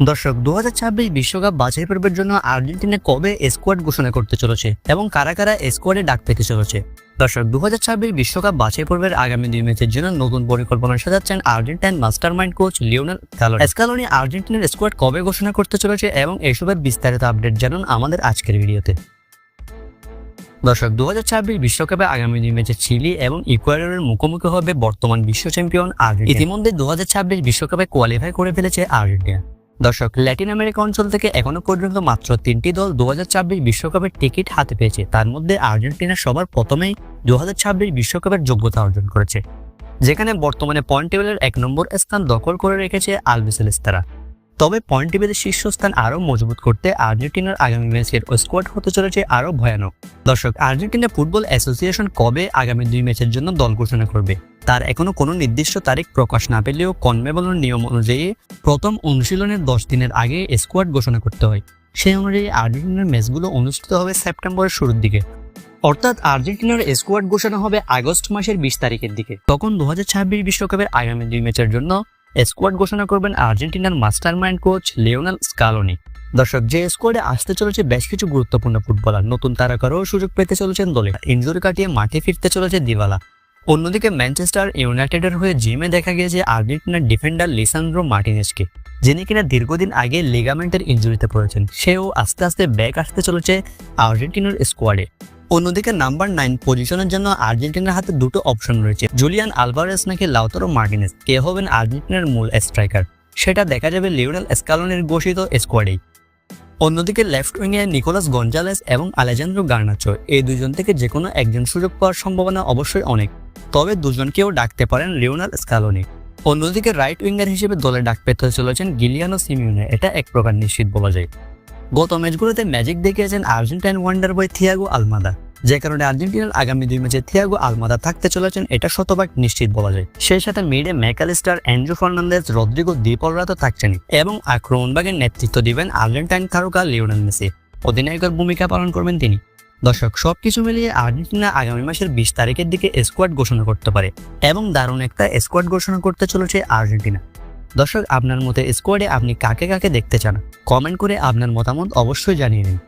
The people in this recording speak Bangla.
দর্শক দু বিশ্বকাপ বাছাই পর্বের জন্য আর্জেন্টিনা কবে স্কোয়াড ঘোষণা করতে চলেছে এবং কারা কারা স্কোয়াডে ডাক পেতে চলেছে? দর্শক দু বিশ্বকাপ বাছাই পর্বের আগামী দুই ম্যাচের জন্য নতুন পরিকল্পনা সাজাচ্ছেন Argentine mastermind coach Lionel Scaloni Scaloni আর্জেন্টিনার স্কোয়াড কবে ঘোষণা করতে চলেছে এবং এসবের বিস্তারিত আপডেট জানুন আমাদের আজকের ভিডিওতে। দর্শক দু বিশ্বকাপে আগামী দুই ম্যাচে চিলি এবং ইকুয়েডরের মুখোমুখি হবে বর্তমান বিশ্ব চ্যাম্পিয়ন আর্জেন্টিনা। ইতিমধ্যে দু হাজার বিশ্বকাপে কোয়ালিফাই করে ফেলেছে আর্জেন্টিনা। দর্শক ল্যাটিন আমেরিকা অঞ্চল থেকে এখনও পর্যন্ত মাত্র তিনটি দল দু হাজার বিশ্বকাপের টিকিট হাতে পেয়েছে। তার মধ্যে আর্জেন্টিনা সবার প্রথমেই দু হাজার বিশ্বকাপের যোগ্যতা অর্জন করেছে, যেখানে বর্তমানে পয়েন্ট টেবিলের এক নম্বর স্থান দখল করে রেখেছে আলবিসেলেস্তারা তবে পয়েন্ট টেবিলের শীর্ষস্থান আরও মজবুত করতে আর্জেন্টিনার আগামী ম্যাচের স্কোয়াড হতে চলেছে আরও ভয়ানক। দর্শক, আর্জেন্টিনা ফুটবল অ্যাসোসিয়েশন কবে আগামী দুই ম্যাচের জন্য দল ঘোষণা করবে? তার এখনও কোনো নির্দিষ্ট তারিখ প্রকাশ না পেলেও কনমেবলের নিয়ম অনুযায়ী প্রথম অনুশীলনের দশ দিনের আগে স্কোয়াড ঘোষণা করতে হয়। সেই অনুযায়ী আর্জেন্টিনার ম্যাচগুলো অনুষ্ঠিত হবে সেপ্টেম্বরের শুরুর দিকে। অর্থাৎ আর্জেন্টিনার স্কোয়াড ঘোষণা হবে আগস্ট মাসের বিশ তারিখের দিকে। তখন দু বিশ্বকাপের আগামী দুই ম্যাচের জন্য স্কোয়াড ঘোষণা করবেন আর্জেন্টিনার mastermind coach Lionel Scaloni. দর্শক, যে স্কোয়াডে আসতে চলেছে বেশ কিছু গুরুত্বপূর্ণ ফুটবলার। নতুন তারকারও সুযোগ পেতে চলেছেন দলে। ইনজুরি কাটিয়ে মাঠে ফিরতে চলেছে দিওয়ালা। অন্যদিকে ম্যানচেস্টার ইউনাইটেডের হয়ে জিমে দেখা গিয়েছে আর্জেন্টিনার ডিফেন্ডার লিসান্দ্রো মার্টিনেসকে, যিনি কিনা দীর্ঘদিন আগে লিগামেন্টের ইঞ্জুরিতে পড়েছেন। সেও আস্তে আস্তে ব্যাক আসতে চলেছে আর্জেন্টিনার স্কোয়াডে। অন্যদিকে নাম্বার নাইন পজিশনের জন্য আর্জেন্টিনার হাতে দুটো অপশন রয়েছে, জুলিয়ান আলভারেস নাকি লাউতারো মার্টিনেস। কে হবেন আর্জেন্টিনার মূল স্ট্রাইকার? সেটা দেখা যাবে লিওনেল স্কালনের ঘোষিত স্কোয়াডেই। অন্যদিকে লেফট উইংয়ে নিকোলাস গঞ্জালেস এবং আলেজান্দ্রো গার্নাচো, এই দুজন থেকে যে কোনো একজন সুযোগ পাওয়ার সম্ভাবনা অবশ্যই অনেক। তবে দুজনকেও ডাকতে পারেন লিওনাল স্কালোনি। অন্যদিকে রাইট উইঙ্গার হিসেবে দলে ডাক পেতে চলেছেন গিলিয়ানো সিমিউনে এটা এক প্রকার নিশ্চিত বলা যায়। গত ম্যাচগুলোতে ম্যাজিক দেখিয়েছেন Argentine wonder boy Thiago Almada. যে কারণে আর্জেন্টিনার আগামী দুই ম্যাচে থিয়াগো আলমাদা থাকতে চলেছেন এটা শতভাগ নিশ্চিত বলা যায়। সেই সাথে মিডে Mac Allister Andrew Fernandez, Rodrigo দ্বীপলরা তো থাকছেন এবং আক্রমণভাগের নেতৃত্ব দিবেন আর্জেন্টাইন তারকা লিওনেল মেসি। অধিনায়কের ভূমিকা পালন করবেন তিনি। দর্শক, সবকিছু মিলিয়ে আর্জেন্টিনা আগামী মাসের বিশ তারিখের দিকে স্কোয়াড ঘোষণা করতে পারে এবং দারুণ একটা স্কোয়াড ঘোষণা করতে চলেছে আর্জেন্টিনা। দর্শক, আপনার মতে স্কোয়াডে আপনি কাকে কাকে দেখতে চান? কমেন্ট করে আপনার মতামত অবশ্যই জানিয়ে নিন